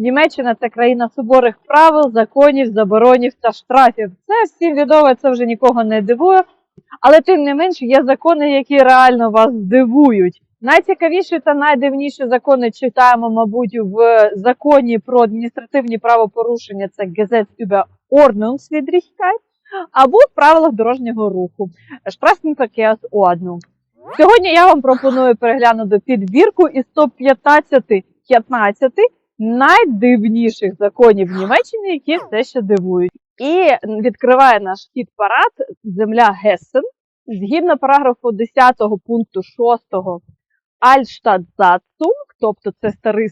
Німеччина це країна суворих правил, законів, заборонів та штрафів. Це всім відомо, це вже нікого не дивує. Але тим не менш є закони, які реально вас здивують. Найцікавіші та найдивніші закони читаємо, мабуть, в законі про адміністративні правопорушення. Це Gesetz über Ordnungswidrigkeit, або в правилах дорожнього руху Straßenverkehrsordnung. Сьогодні я вам пропоную переглянути підбірку із топ-15 15 найдивніших законів Німеччини, які все ще дивують. І відкриває наш хід парад земля Гессен згідно параграфу 10 пункту 6 Альштадтзацунг, тобто це старий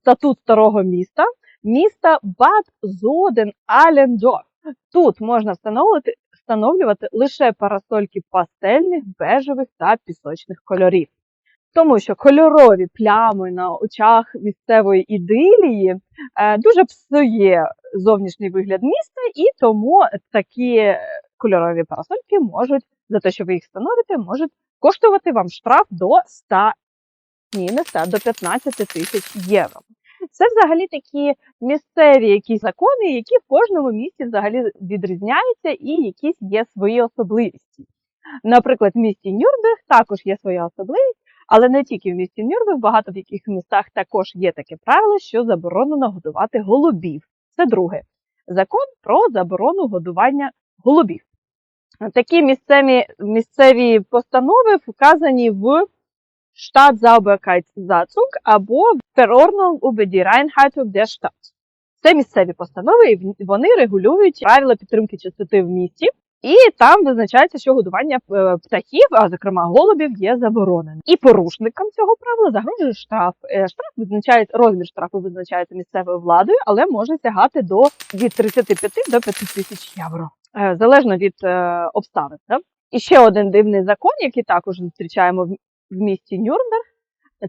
статут старого міста, міста Бад Зоден Алендорф. Тут можна встановлювати, встановлювати лише парасольки пастельних, бежевих та пісочних кольорів. Тому що кольорові плями на очах місцевої ідилії е, дуже псує зовнішній вигляд міста, і тому такі кольорові парасольки можуть, за те, що ви їх встановите, можуть коштувати вам штраф до 100, ні, не 100, до 15 тисяч євро. Це взагалі такі місцеві якісь закони, які в кожному місті взагалі відрізняються і якісь є свої особливості. Наприклад, в місті Нюрнберг також є своя особливість, але не тільки в місті Нюрнберг, багато в яких містах також є таке правило, що заборонено годувати голубів. Це друге закон про заборону годування голубів. Такі місцеві, місцеві постанови вказані в штат Stadtsauberkeitssatzung або Verordnung über der Stadt. Це місцеві постанови, і вони регулюють правила підтримки чистоти в місті. І там визначається, що годування е, птахів, а зокрема голубів, є забороненим. І порушникам цього правила загрожує штраф. Е, Штраф визначає розмір штрафу визначається місцевою владою, але може сягати до від 35 до 5 тисяч євро, Е, залежно від обставин. І ще один дивний закон, який також зустрічаємо в місті Нюрнберг,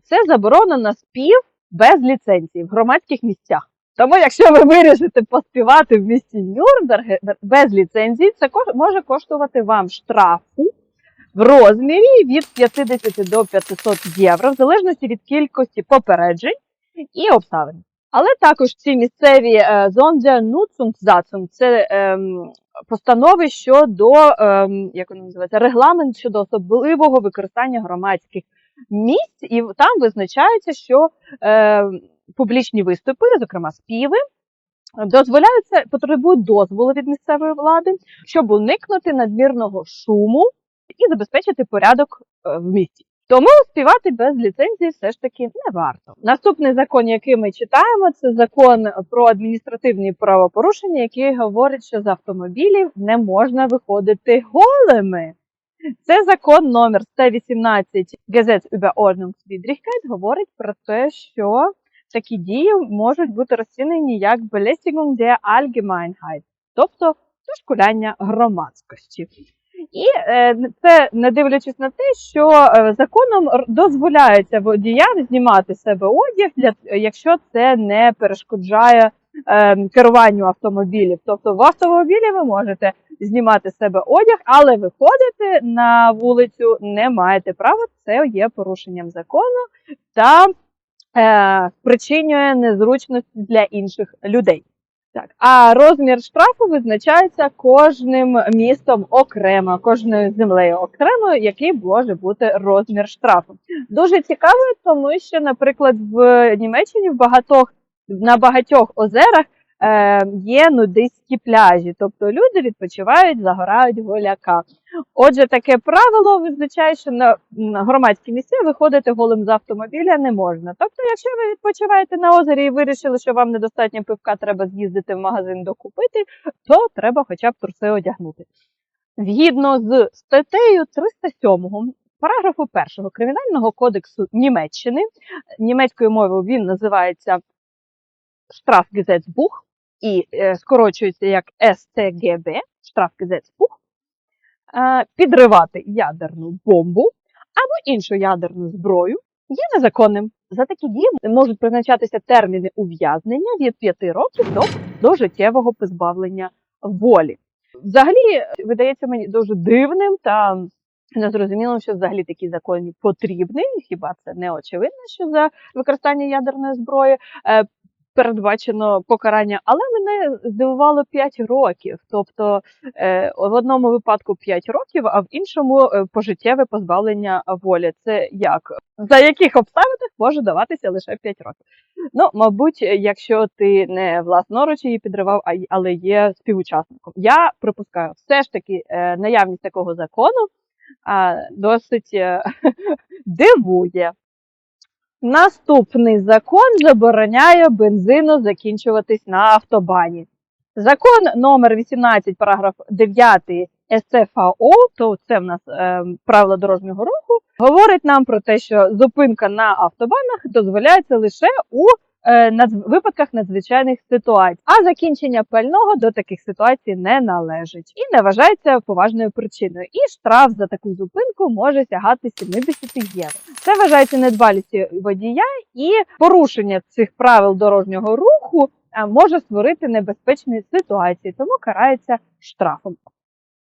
це заборона на спів без ліцензії в громадських місцях. Тому, якщо ви вирішите поспівати в місті Нюрнберг без ліцензії, це може коштувати вам штрафу в розмірі від 50 до 500 євро, в залежності від кількості попереджень і обставин. Але також ці місцеві е, Sondernutzungssatzung – це ем, постанови щодо ем, як воно називається, регламент щодо особливого використання громадських місць, і там визначається, що е, публічні виступи, зокрема співи, дозволяються, потребують дозволу від місцевої влади, щоб уникнути надмірного шуму і забезпечити порядок е, в місті. Тому співати без ліцензії все ж таки не варто. Наступний закон, який ми читаємо, це закон про адміністративні правопорушення, який говорить, що з автомобілів не можна виходити голими. Це закон номер 118 Gesetz über Ordnungswidrigkeit говорить про те, що такі дії можуть бути розцінені як Belästigung der Allgemeinheit, тобто дошкуляння громадськості. І е, це не дивлячись на те, що е, законом дозволяється водіям знімати з себе одяг, якщо це не перешкоджає е, керуванню автомобілів. Тобто в автомобілі ви можете знімати з себе одяг, але виходити на вулицю не маєте права. Це є порушенням закону та е, причинює незручності для інших людей. Так, а розмір штрафу визначається кожним містом окремо, кожною землею окремо, який може бути розмір штрафу. Дуже цікаво, тому що, наприклад, в Німеччині в багатьох на багатьох озерах є нудистські пляжі, тобто люди відпочивають, загорають голяка. Отже, таке правило визначає, що на, громадські місця виходити голим з автомобіля не можна. Тобто, якщо ви відпочиваєте на озері і вирішили, що вам недостатньо пивка, треба з'їздити в магазин докупити, то треба хоча б труси одягнути. Згідно з статтею 307 параграфу 1 Кримінального кодексу Німеччини, німецькою мовою він називається Strafgesetzbuch і е, скорочується як СТГБ, Strafgesetzbuch, е, підривати ядерну бомбу або іншу ядерну зброю є незаконним. За такі дії можуть призначатися терміни ув'язнення від 5 років до дожиттєвого позбавлення волі. Взагалі, видається мені дуже дивним та незрозумілим, що взагалі такі закони потрібні. Хіба це не очевидно, що за використання ядерної зброї е, передбачено покарання, але мене здивувало 5 років. Тобто е, в одному випадку 5 років, а в іншому е, пожиттєве позбавлення волі. Це як? За яких обставинах може даватися лише 5 років? Ну, мабуть, якщо ти не власноруч її підривав, але є співучасником. Я припускаю, все ж таки е, наявність такого закону а, досить дивує. Наступний закон забороняє бензину закінчуватись на автобані. Закон номер 18, параграф 9 СЦФО, то це в нас е, правила дорожнього руху, говорить нам про те, що зупинка на автобанах дозволяється лише у випадках надзвичайних ситуацій, а закінчення пального до таких ситуацій не належить і не вважається поважною причиною. І штраф за таку зупинку може сягати 70 євро. Це вважається недбалістю водія, і порушення цих правил дорожнього руху е, може створити небезпечні ситуації, тому карається штрафом.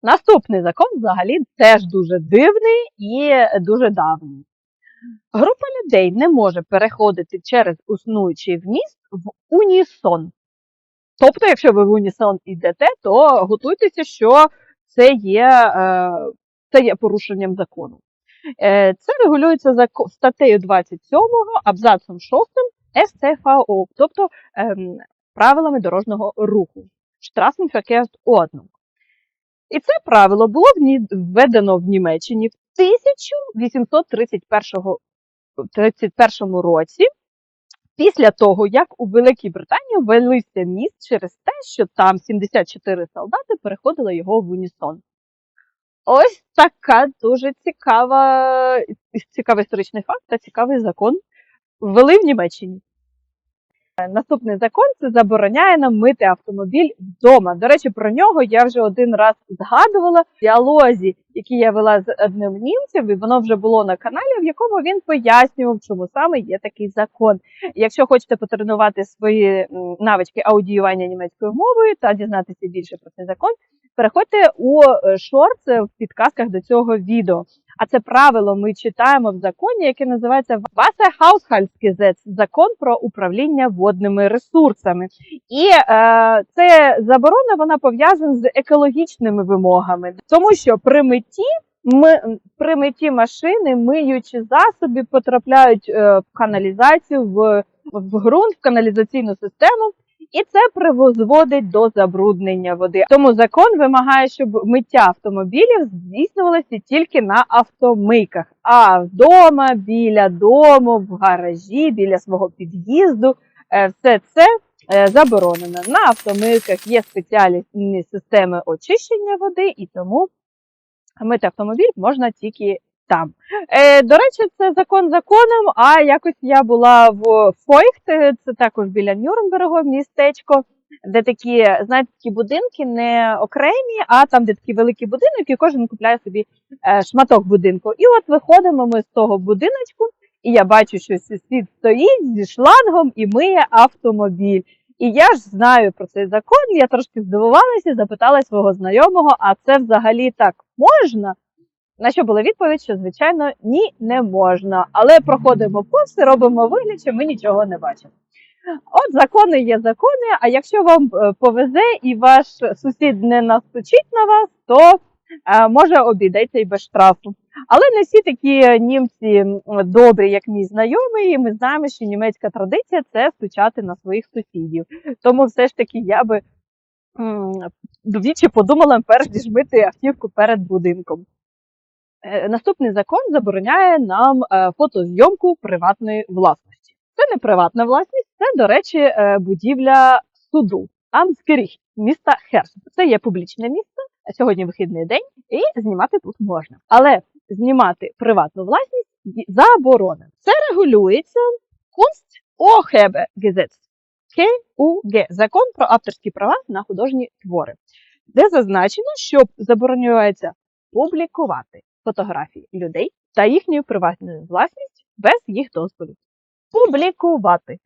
Наступний закон взагалі теж дуже дивний і дуже давній. Група людей не може переходити через існуючий вміст в унісон. Тобто, якщо ви в унісон йдете, то готуйтеся, що це є, е, це є порушенням закону. Е, Це регулюється статтею 27 абзацом 6 СТФАО, тобто ем, правилами дорожнього руху. Straßenverkehrsordnung. І це правило було введено в Німеччині в 1831 31 році, після того, як у Великій Британії ввелися міст через те, що там 74 солдати переходили його в унісон. Ось така дуже цікава, цікавий історичний факт та цікавий закон ввели в Німеччині. Е, Наступний закон це забороняє нам мити автомобіль вдома. До речі, про нього я вже один раз згадувала в діалозі, який я вела з одним німцем, і воно вже було на каналі, в якому він пояснював, чому саме є такий закон. Якщо хочете потренувати свої навички аудіювання німецькою мовою та дізнатися більше про цей закон, переходьте у е, шорт в підказках до цього відео. А це правило ми читаємо в законі, яке називається Wasserhaushaltsgesetz – закон про управління водними ресурсами. І е, це заборона вона пов'язана з екологічними вимогами, тому що при митті ми при митті машини миючі засоби потрапляють е, в каналізацію, в, в ґрунт, в каналізаційну систему. І це призводить до забруднення води. Тому закон вимагає, щоб миття автомобілів здійснювалося тільки на автомийках, а вдома, біля дому, в гаражі, біля свого під'їзду. е, Все це е, заборонено. На автомийках є спеціальні системи очищення води, і тому мити автомобіль можна тільки там. Е, до речі, це закон законом. А якось я була в Фойхт, е, це також біля Нюрнбергу, містечко, де такі, знаєте, такі будинки не окремі, а там, де такі великі будинки, і кожен купляє собі е, шматок будинку. І от виходимо ми з того будиночку, і я бачу, що сусід стоїть зі шлангом і миє автомобіль. І я ж знаю про цей закон, я трошки здивувалася, запитала свого знайомого, а це взагалі так можна? На що була відповідь, що звичайно ні, не можна. Але проходимо повз робимо вигляд, що ми нічого не бачимо. От закони є закони. А якщо вам е, повезе і ваш сусід не настучить на вас, то е, може обійдеться і без штрафу. Але не всі такі німці добрі, як мій знайомий. І ми знаємо, що німецька традиція це стучати на своїх сусідів. Тому все ж таки я би двічі подумала, перш ніж мити автівку перед будинком. Е, Наступний закон забороняє нам е, фотозйомку приватної власності. Це не приватна власність, це, до речі, е, будівля суду Амскеріх, міста Херсон. Це є публічне місце. Сьогодні вихідний день, і знімати тут можна. Але знімати приватну власність заборонено. Це регулюється Kunst КУГ закон про авторські права на художні твори, де зазначено, що забороняється публікувати фотографії людей та їхню приватну власність без їх дозволу. Публікувати.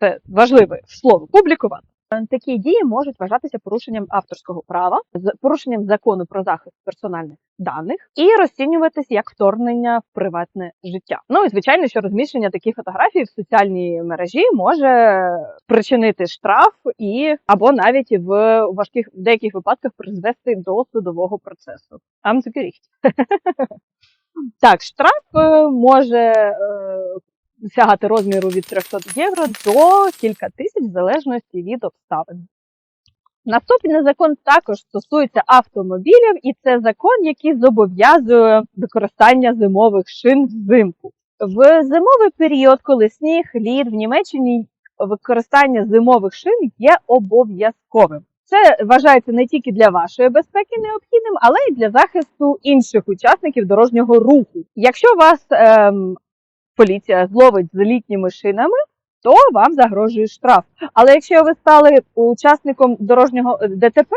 Це важливе слово публікувати. Е, Такі дії можуть вважатися порушенням авторського права, порушенням закону про захист персональних даних і розцінюватись як вторгнення в приватне життя. Ну і звичайно, що розміщення таких фотографій в соціальній мережі може причинити штраф і або навіть в важких в деяких випадках призвести до судового процесу. Амцукеріхт. Так, штраф е, може е, сягати розміру від 300 євро до кілька тисяч в залежності від обставин. Наступний закон також стосується автомобілів, і це закон, який зобов'язує використання зимових шин взимку. В зимовий період, коли сніг, лід в Німеччині використання зимових шин є обов'язковим. Це вважається не тільки для вашої безпеки необхідним, але й для захисту інших учасників дорожнього руху. Якщо вас ем, поліція зловить з літніми шинами, то вам загрожує штраф. Але якщо ви стали учасником дорожнього е, ДТП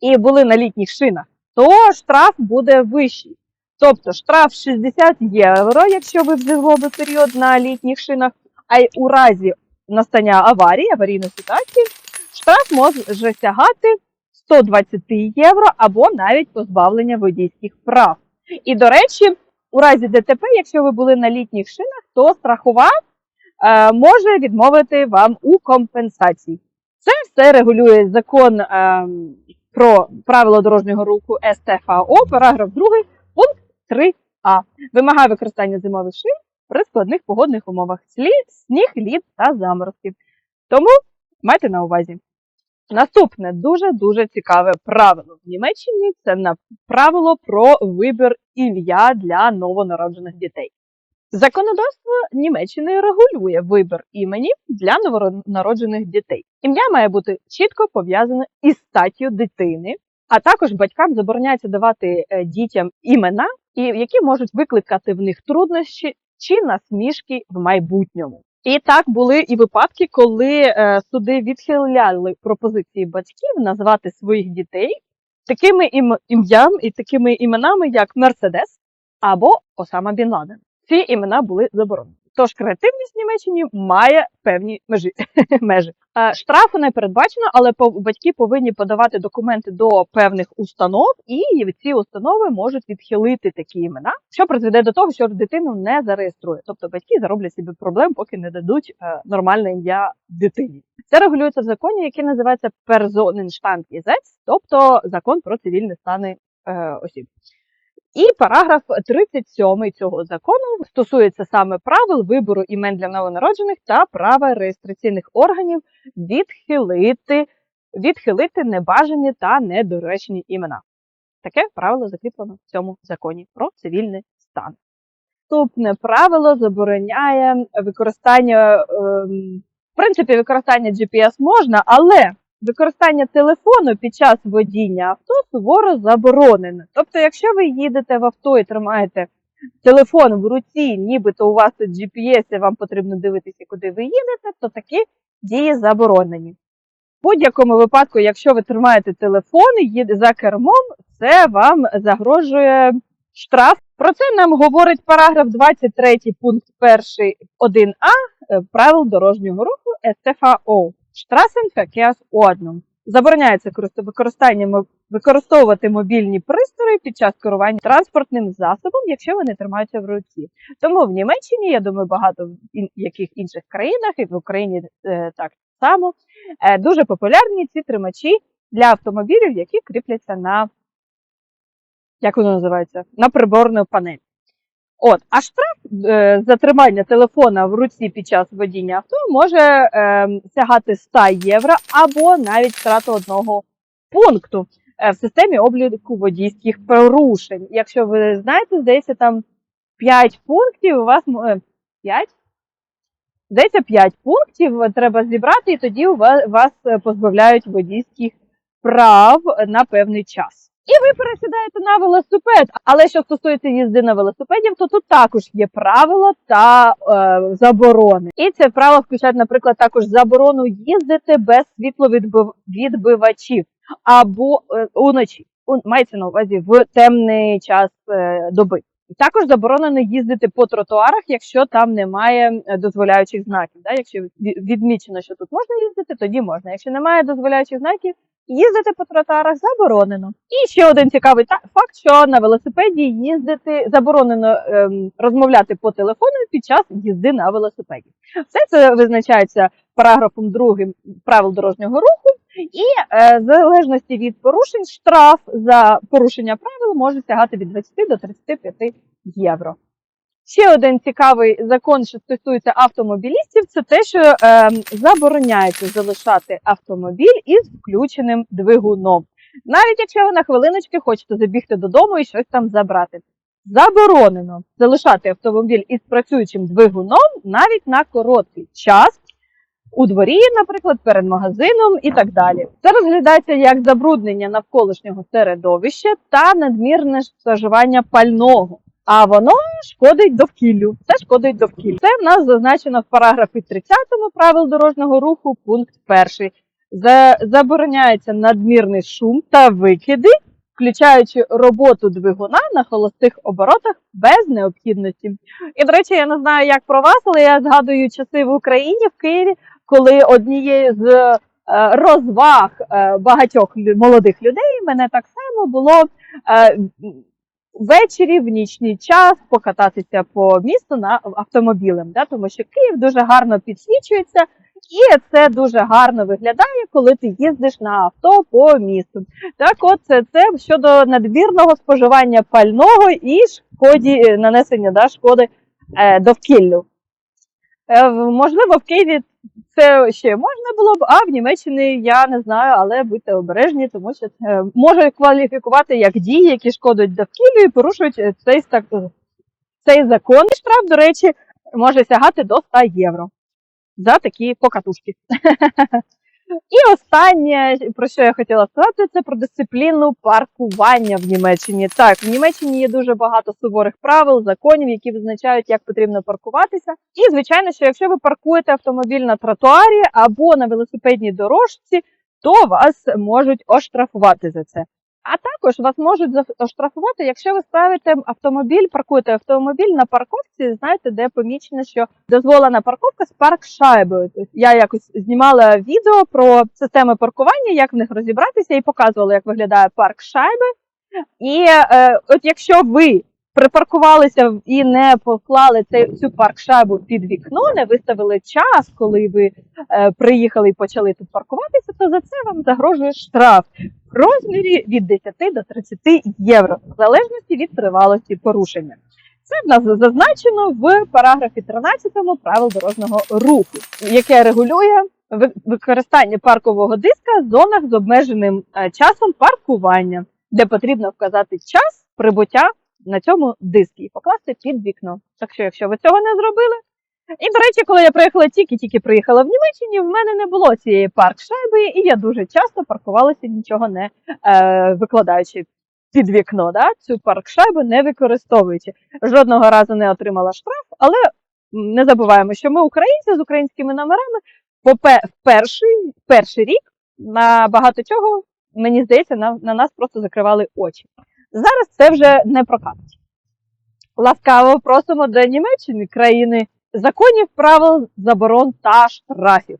і були на літніх шинах, то штраф буде вищий. Тобто штраф 60 євро, якщо ви в зимовий період на літніх шинах, а й у разі настання аварії, аварійної ситуації, штраф може сягати 120 євро або навіть позбавлення водійських прав. І, до речі, у разі ДТП, якщо ви були на літніх шинах, то страхова е, може відмовити вам у компенсації. Це все регулює закон е, про правила дорожнього руху СТФАО, параграф 2, пункт 3а. Вимагає використання зимових шин при складних погодних умовах слід, сніг, лід та заморозки. Тому майте на увазі. Наступне дуже дуже цікаве правило в Німеччині це правило про вибір ім'я для новонароджених дітей. Законодавство Німеччини регулює вибір імені для новонароджених дітей. Ім'я має бути чітко пов'язане із статтю дитини, а також батькам забороняється давати е, дітям імена, які можуть викликати в них труднощі чи насмішки в майбутньому. І так були і випадки, коли е, суди відхиляли пропозиції батьків назвати своїх дітей такими ім- ім'ям і такими іменами, як Мерседес або Осама Бін Ладен. Ці імена були заборонені. Тож креативність в Німеччині має певні межі. межі. Е, Штрафу не передбачено, але батьки повинні подавати документи до певних установ, і ці установи можуть відхилити такі імена, що призведе до того, що дитину не зареєструє. Тобто батьки зароблять собі проблем, поки не дадуть е, нормальне ім'я дитині. Це регулюється в законі, який називається Personenstandgesetz, тобто закон про цивільні стани е, осіб. І параграф 37 цього закону стосується саме правил вибору імен для новонароджених та права реєстраційних органів відхилити, відхилити небажані та недоречні імена. Таке правило закріплено в цьому законі про цивільний стан. Наступне правило забороняє використання, ем, в принципі, використання GPS можна, але використання телефону під час водіння авто суворо заборонено. Тобто, якщо ви їдете в авто і тримаєте телефон в руці, нібито у вас тут GPS, і вам потрібно дивитися, куди ви їдете, то такі дії заборонені. В будь-якому випадку, якщо ви тримаєте телефон і за кермом, це вам загрожує штраф. Про це нам говорить параграф 23 пункт 1 1а е, правил дорожнього руху СТФАО. Straßenverkehrsordnung. Забороняється використання використовувати мобільні пристрої під час керування транспортним засобом, якщо вони тримаються в руці. Тому в Німеччині, я думаю, багато в яких інших країнах, і в Україні е, так само, е, дуже популярні ці тримачі для автомобілів, які кріпляться на як воно називається? На приборну панель. От, а штраф е, за тримання телефона в руці під час водіння авто може е, сягати 100 євро або навіть втрату одного пункту е, в системі обліку водійських порушень. Якщо ви знаєте, здається, там 5 пунктів, у вас м- е, 5? Здається, 5 пунктів треба зібрати, і тоді вас, позбавляють водійських прав на певний час. І ви пересідаєте на велосипед. Але що стосується їзди на велосипедів, то тут також є правила та е, заборони. І це правила включають, наприклад, також заборону їздити без світловідбивачів або е, уночі. Мається на увазі в темний час е, доби. Також заборонено їздити по тротуарах, якщо там немає дозволяючих знаків. Да? Якщо відмічено, що тут можна їздити, тоді можна. Якщо немає дозволяючих знаків, їздити по тротуарах заборонено. І ще один цікавий та- факт, що на велосипеді їздити заборонено ем, розмовляти по телефону під час їзди на велосипеді. Все це визначається параграфом 2 правил дорожнього руху, і е, в залежності від порушень штраф за порушення правил може сягати від 20 до 35 євро. Ще один цікавий закон, що стосується автомобілістів, це те, що е, забороняється залишати автомобіль із включеним двигуном. Навіть якщо ви на хвилиночки хочете забігти додому і щось там забрати. Заборонено залишати автомобіль із працюючим двигуном навіть на короткий час у дворі, наприклад, перед магазином і так далі. Це розглядається як забруднення навколишнього середовища та надмірне споживання пального. А воно шкодить довкіллю. Це шкодить довкіллю. Це в нас зазначено в параграфі 30 правил дорожнього руху, пункт 1. За, забороняється надмірний шум та викиди, включаючи роботу двигуна на холостих оборотах без необхідності. І, до речі, я не знаю, як про вас, але я згадую часи в Україні, в Києві, коли однією з е, розваг е, багатьох молодих людей мене так само було е, ввечері в нічний час покататися по місту на автомобілем, да, тому що Київ дуже гарно підсвічується. І це дуже гарно виглядає, коли ти їздиш на авто по місту. Так, от це, це щодо надмірного споживання пального і шкоді е, нанесення да, шкоди е, довкіллю. Е, можливо, в Києві це ще можна було б, а в Німеччині я не знаю, але будьте обережні, тому що це може кваліфікувати як дії, які шкодять довкіллю і порушують е, цей, стак- цей закон. І штраф, до речі, може сягати до 100 євро за такі покатушки. І останнє, про що я хотіла сказати, це про дисципліну паркування в Німеччині. Так, в Німеччині є дуже багато суворих правил, законів, які визначають, як потрібно паркуватися. І звичайно, що якщо ви паркуєте автомобіль на тротуарі або на велосипедній дорожці, то вас можуть оштрафувати за це. А також вас можуть оштрафувати, якщо ви ставите автомобіль, паркуєте автомобіль на парковці, знаєте, де помічено, що дозволена парковка з паркшайбою. Тобто я якось знімала відео про системи паркування, як в них розібратися, і показувала, як виглядає парк шайби. І е, от якщо ви припаркувалися і не поклали цю парк шайбу під вікно, не виставили час, коли ви е, приїхали і почали тут паркуватися, то за це вам загрожує штраф в розмірі від 10 до 30 євро, в залежності від тривалості порушення. Це в нас зазначено в параграфі 13 правил дорожнього руху, яке регулює ви- використання паркового диска в зонах з обмеженим е, часом паркування, де потрібно вказати час прибуття на цьому дискі і покласти під вікно. Так що, якщо ви цього не зробили. І, до речі, коли я приїхала тільки-тільки приїхала в Німеччині, в мене не було цієї парк-шайби, і я дуже часто паркувалася нічого не е, викладаючи під вікно, да? цю парк-шайбу не використовуючи. Жодного разу не отримала штраф, але не забуваємо, що ми українці з українськими номерами в перший, перший рік на багато чого, мені здається, на, на нас просто закривали очі. Зараз це вже не прокатить. Ласкаво просимо до Німеччини, країни законів, правил, заборон та штрафів.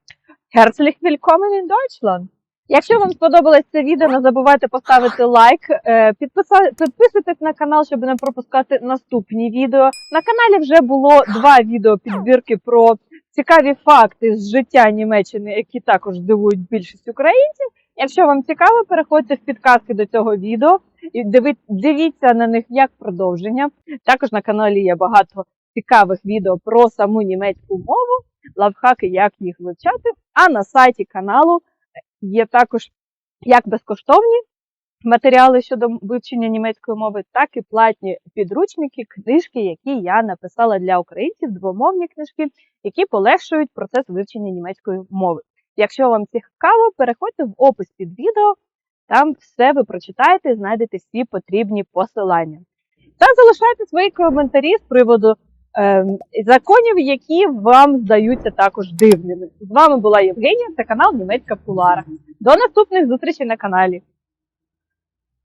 Herzlich willkommen in Deutschland! Якщо вам сподобалось це відео, не забувайте поставити лайк, е, підписуйтесь на канал, щоб не пропускати наступні відео. На каналі вже було два відео підбірки про цікаві факти з життя Німеччини, які також дивують більшість українців. Якщо вам цікаво, переходьте в підказки до цього відео і дивіться на них як продовження. Також на каналі є багато цікавих відео про саму німецьку мову, лайфхаки, як їх вивчати. А на сайті каналу є також як безкоштовні матеріали щодо вивчення німецької мови, так і платні підручники, книжки, які я написала для українців, двомовні книжки, які полегшують процес вивчення німецької мови. Якщо вам цікаво, переходьте в опис під відео, там все ви прочитаєте і знайдете всі потрібні посилання. Та залишайте свої коментарі з приводу е, законів, які вам здаються також дивними. З вами була Євгенія та канал Німецька Пулара. До наступних зустрічей на каналі.